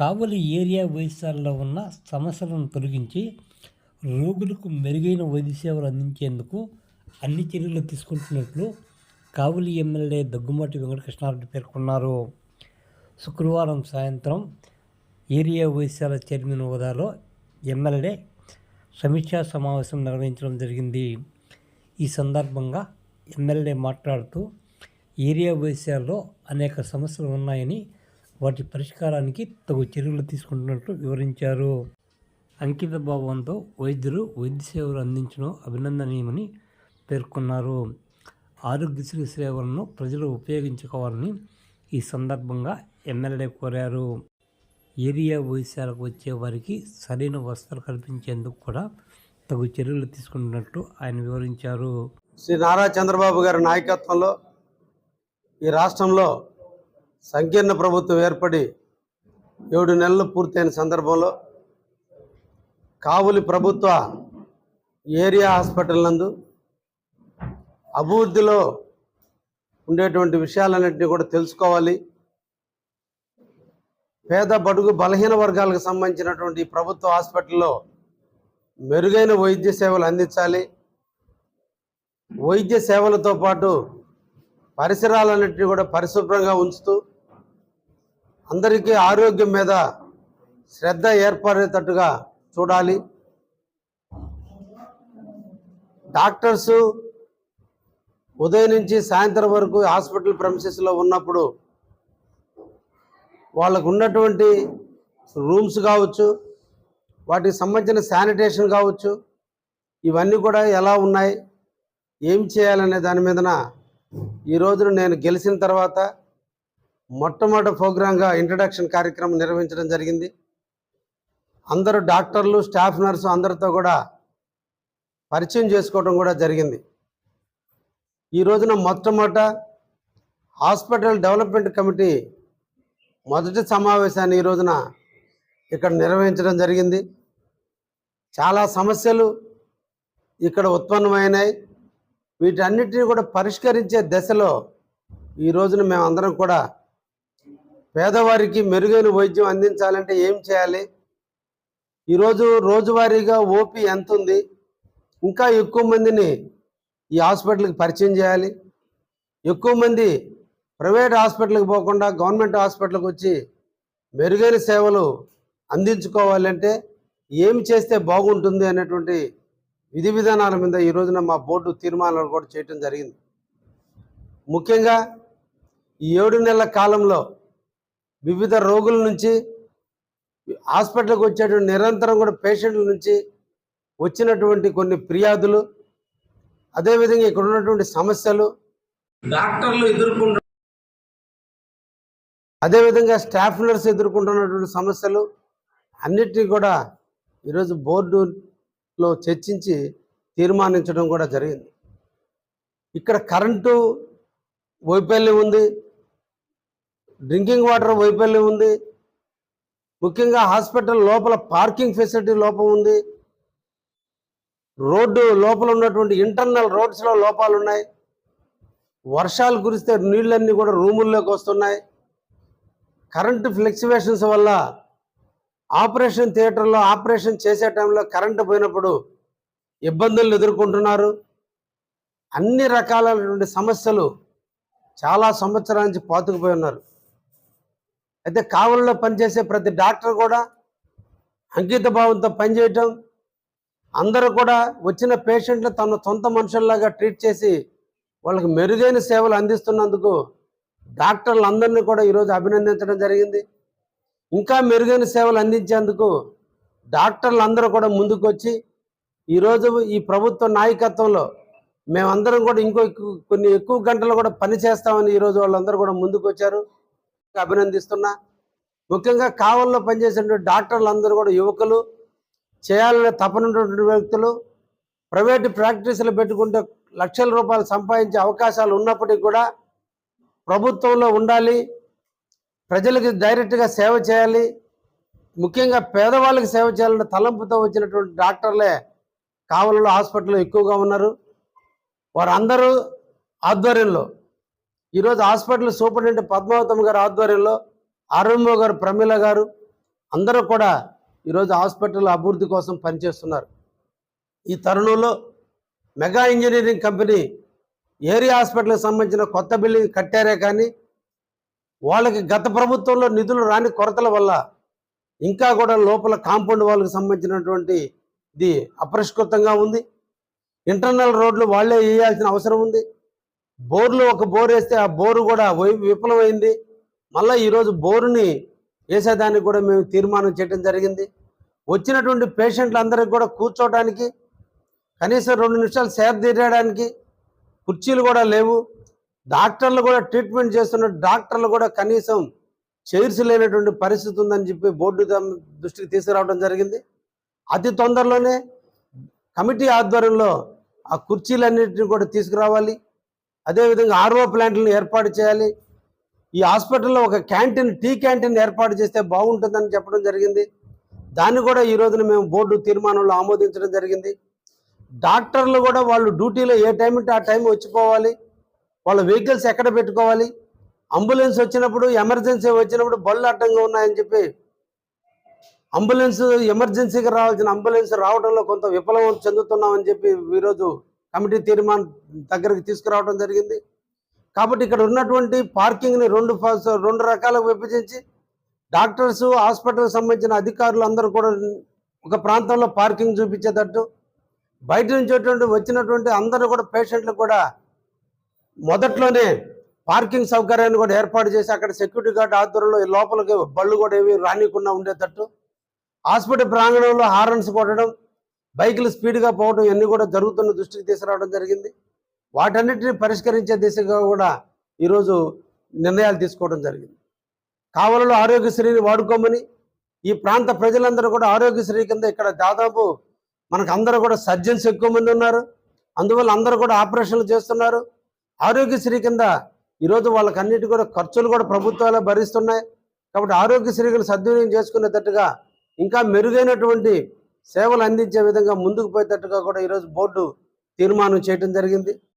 కావలి area వైద్యశాలలో ఉన్న సమస్యలను తొలగించి రోగులకు మెరుగైన వైద్య సేవలు అందించేందుకు అన్ని చర్యలు తీసుకుంటున్నట్లు కావలి ఎమ్మెల్యే దగ్గుమాటి వెంకటకృష్ణారెడ్డి పేర్కొన్నారు. శుక్రవారం సాయంత్రం ఏరియా వైద్యశాల చైర్మన్ హోదాలో ఎమ్మెల్యే సమీక్షా సమావేశం నిర్వహించడం జరిగింది. ఈ సందర్భంగా ఎమ్మెల్యే మాట్లాడుతూ ఏరియా వైద్యశాలలో అనేక సమస్యలు ఉన్నాయని వాటి పరిష్కారానికి తగు చర్యలు తీసుకుంటున్నట్లు వివరించారు. అంకిత భావంతో వైద్యులు వైద్య సేవలు అందించడం అభినందనీయమని పేర్కొన్నారు. ఆరోగ్యశ్రీ సేవలను ప్రజలు ఉపయోగించుకోవాలని ఈ సందర్భంగా ఎమ్మెల్యే కోరారు. ఏరియా వైశాలకు వచ్చే వారికి సరైన వసతులు కల్పించేందుకు కూడా తగు చర్యలు తీసుకుంటున్నట్లు ఆయన వివరించారు. శ్రీ నారా చంద్రబాబు గారి నాయకత్వంలో ఈ రాష్ట్రంలో సంకీర్ణ ప్రభుత్వం ఏర్పడి ఏడు నెలలు పూర్తయిన సందర్భంలో కావులి ప్రభుత్వ ఏరియా హాస్పిటల్ నందు అభివృద్ధిలో ఉండేటువంటి విషయాలన్నింటినీ కూడా తెలుసుకోవాలి. పేద బడుగు బలహీన వర్గాలకు సంబంధించినటువంటి ప్రభుత్వ హాస్పిటల్లో మెరుగైన వైద్య సేవలు అందించాలి. వైద్య సేవలతో పాటు పరిసరాలన్నింటినీ కూడా పరిశుభ్రంగా ఉంచుతూ అందరికీ ఆరోగ్యం మీద శ్రద్ధ ఏర్పడేటట్టుగా చూడాలి. డాక్టర్సు ఉదయం నుంచి సాయంత్రం వరకు హాస్పిటల్ ప్రమిసెస్లో ఉన్నప్పుడు వాళ్ళకు ఉన్నటువంటి రూమ్స్ కావచ్చు వాటికి సంబంధించిన శానిటేషన్ కావచ్చు ఇవన్నీ కూడా ఎలా ఉన్నాయి ఏం చేయాలనే దాని మీదన ఈ రోజున నేను గెలిచిన తర్వాత మొట్టమొదటి ప్రోగ్రాంగా ఇంట్రడక్షన్ కార్యక్రమం నిర్వహించడం జరిగింది. అందరూ డాక్టర్లు స్టాఫ్ నర్సు అందరితో కూడా పరిచయం చేసుకోవడం కూడా జరిగింది. ఈ రోజున మొట్టమొదట హాస్పిటల్ డెవలప్మెంట్ కమిటీ మొదటి సమావేశాన్ని ఈ రోజున ఇక్కడ నిర్వహించడం జరిగింది. చాలా సమస్యలు ఇక్కడ ఉత్పన్నమైనాయి. వీటన్నిటిని కూడా పరిష్కరించే దశలో ఈ రోజున మేమందరం కూడా పేదవారికి మెరుగైన వైద్యం అందించాలంటే ఏం చేయాలి? ఈరోజు రోజువారీగా ఓపీ ఎంత ఉంది ఇంకా ఎక్కువ మందిని ఈ హాస్పిటల్కి పరిచయం చేయాలి? ఎక్కువ మంది ప్రైవేట్ హాస్పిటల్కి పోకుండా గవర్నమెంట్ హాస్పిటల్కి వచ్చి మెరుగైన సేవలు అందించుకోవాలంటే ఏమి చేస్తే బాగుంటుంది అనేటువంటి విధి విధానాల మీద ఈ రోజున మా బోర్డు తీర్మానాలు కూడా చేయటం జరిగింది. ముఖ్యంగా ఈ ఏడు నెలల కాలంలో వివిధ రోగుల నుంచి హాస్పిటల్కి వచ్చేటువంటి నిరంతరం కూడా పేషెంట్ల నుంచి వచ్చినటువంటి కొన్ని ఫిర్యాదులు అదేవిధంగా ఇక్కడ ఉన్నటువంటి సమస్యలు డాక్టర్లు ఎదుర్కొంటు అదేవిధంగా స్టాఫ్ నర్స్ ఎదుర్కొంటున్నటువంటి సమస్యలు అన్నిటినీ కూడా ఈరోజు బోర్డులో చర్చించి తీర్మానించడం కూడా జరిగింది. ఇక్కడ కరెంటు వైఫల్యం ఉంది డ్రింకింగ్ వాటర్ వైఫల్యం ఉంది. ముఖ్యంగా హాస్పిటల్ లోపల పార్కింగ్ ఫెసిలిటీ లోపం ఉంది. రోడ్డు లోపల ఉన్నటువంటి ఇంటర్నల్ రోడ్స్లో లోపాలు ఉన్నాయి. వర్షాలు కురిస్తే నీళ్ళన్నీ కూడా రూముల్లోకి వస్తున్నాయి. కరెంటు ఫ్లెక్సివేషన్స్ వల్ల ఆపరేషన్ థియేటర్లో ఆపరేషన్ చేసే టైంలో కరెంటు పోయినప్పుడు ఇబ్బందులు ఎదుర్కొంటున్నారు. అన్ని రకాలైనటువంటి సమస్యలు చాలా సంవత్సరాల నుంచి పాతుకుపోయి ఉన్నారు. అయితే కావలిలో పనిచేసే ప్రతి డాక్టర్ కూడా అంకిత భావంతో పనిచేయటం అందరూ కూడా వచ్చిన పేషెంట్లు తన సొంత మనుషుల్లాగా ట్రీట్ చేసి వాళ్ళకి మెరుగైన సేవలు అందిస్తున్నందుకు డాక్టర్లు అందరినీ కూడా ఈరోజు అభినందించడం జరిగింది. ఇంకా మెరుగైన సేవలు అందించేందుకు డాక్టర్లు అందరూ కూడా ముందుకు వచ్చి ఈరోజు ఈ ప్రభుత్వ నాయకత్వంలో మేమందరం కూడా ఇంకో కొన్ని ఎక్కువ గంటలు కూడా పని చేస్తామని ఈరోజు వాళ్ళందరూ కూడా ముందుకు వచ్చారు అభినందిస్తున్నా. ముఖ్యంగా కావల్లో పనిచేసినటువంటి డాక్టర్లు అందరూ కూడా యువకులు చేయాలనే తపనటువంటి వ్యక్తులు ప్రైవేట్ ప్రాక్టీసులు పెట్టుకుంటే లక్షల రూపాయలు సంపాదించే అవకాశాలు ఉన్నప్పటికీ కూడా ప్రభుత్వంలో ఉండాలి ప్రజలకి డైరెక్ట్గా సేవ చేయాలి ముఖ్యంగా పేదవాళ్ళకి సేవ చేయాలన్న తలంపుతో వచ్చినటువంటి డాక్టర్లే కావలలో హాస్పిటల్లో ఎక్కువగా ఉన్నారు. వారందరూ ఆధ్వర్యంలో ఈరోజు హాస్పిటల్ సూపరింటెండెంట్ పద్మావతమ్మ గారి ఆధ్వర్యంలో ఆరంభ గారు ప్రమీల గారు అందరూ కూడా ఈరోజు హాస్పిటల్ అభివృద్ధి కోసం పనిచేస్తున్నారు. ఈ తరుణంలో మెగా ఇంజనీరింగ్ కంపెనీ ఏరియా హాస్పిటల్కి సంబంధించిన కొత్త బిల్డింగ్ కట్టారే కానీ వాళ్ళకి గత ప్రభుత్వంలో నిధులు రాని కొరతల వల్ల ఇంకా కూడా లోపల కాంపౌండ్ వాళ్ళకి సంబంధించినటువంటి ఇది అపరిష్కృతంగా ఉంది. ఇంటర్నల్ రోడ్లు వాళ్ళే వేయాల్సిన అవసరం ఉంది. బోర్లు ఒక బోర్ వేస్తే ఆ బోరు కూడా విఫలమైంది. మళ్ళీ ఈరోజు బోరుని వేసేదానికి కూడా మేము తీర్మానం చేయడం జరిగింది. వచ్చినటువంటి పేషెంట్లందరికీ కూడా కూర్చోవడానికి కనీసం రెండు నిమిషాలు సేద తీరడానికి కుర్చీలు కూడా లేవు. డాక్టర్లు కూడా ట్రీట్మెంట్ చేస్తున్న డాక్టర్లు కూడా కనీసం చైర్స్ లేనటువంటి పరిస్థితి ఉందని చెప్పి బోర్డు దృష్టికి తీసుకురావడం జరిగింది. అతి తొందరలోనే కమిటీ ఆధ్వర్యంలో ఆ కుర్చీలన్నింటినీ కూడా తీసుకురావాలి. అదేవిధంగా ఆర్ఓ ప్లాంట్లను ఏర్పాటు చేయాలి. ఈ హాస్పిటల్లో ఒక క్యాంటీన్ టీ క్యాంటీన్ ఏర్పాటు చేస్తే బాగుంటుందని చెప్పడం జరిగింది. దాన్ని కూడా ఈ రోజున మేము బోర్డు తీర్మానంలో ఆమోదించడం జరిగింది. డాక్టర్లు కూడా వాళ్ళు డ్యూటీలో ఏ టైం ఉంటే ఆ టైం వచ్చిపోవాలి. వాళ్ళ వెహికల్స్ ఎక్కడ పెట్టుకోవాలి? అంబులెన్స్ వచ్చినప్పుడు ఎమర్జెన్సీ వచ్చినప్పుడు బళ్ళు అడ్డంగా ఉన్నాయని చెప్పి అంబులెన్స్ ఎమర్జెన్సీగా రావాల్సిన అంబులెన్స్ రావడంలో కొంత విఫలం చెందుతున్నామని చెప్పి ఈరోజు కమిటీ తీర్మానం దగ్గరికి తీసుకురావడం జరిగింది. కాబట్టి ఇక్కడ ఉన్నటువంటి పార్కింగ్ని రెండు రెండు రకాలుగా విభజించి డాక్టర్స్ హాస్పిటల్కి సంబంధించిన అధికారులు అందరూ కూడా ఒక ప్రాంతంలో పార్కింగ్ చూపించేటట్టు బయట నుంచి వచ్చినటువంటి అందరూ కూడా పేషెంట్లు కూడా మొదట్లోనే పార్కింగ్ సౌకర్యాన్ని కూడా ఏర్పాటు చేసి అక్కడ సెక్యూరిటీ గార్డ్ ఆధ్వర్యంలో ఈ లోపలికి బళ్ళు కూడా ఏవి రానికుండా ఉండేటట్టు హాస్పిటల్ ప్రాంగణంలో హారన్స్ కొట్టడం బైకులు స్పీడ్గా పోవడం ఇవన్నీ కూడా జరుగుతున్న దృష్టికి తీసుకురావడం జరిగింది. వాటన్నిటిని పరిష్కరించే దిశగా కూడా ఈరోజు నిర్ణయాలు తీసుకోవడం జరిగింది. కావలలో ఆరోగ్యశ్రీని వాడుకోమని ఈ ప్రాంత ప్రజలందరూ కూడా ఆరోగ్యశ్రీ కింద ఇక్కడ దాదాపు మనకు అందరూ కూడా సర్జన్స్ ఎక్కువ మంది ఉన్నారు. అందువల్ల అందరూ కూడా ఆపరేషన్లు చేస్తున్నారు. ఆరోగ్యశ్రీ కింద ఈరోజు వాళ్ళకి అన్నిటి కూడా ఖర్చులు కూడా ప్రభుత్వాలే భరిస్తున్నాయి. కాబట్టి ఆరోగ్యశ్రీని సద్వినియోగం చేసుకునేటట్టుగా ఇంకా మెరుగైనటువంటి సేవలు అందించే విధంగా ముందుకు పోయేటట్టుగా కూడా ఈరోజు బోర్డు తీర్మానం చేయడం జరిగింది.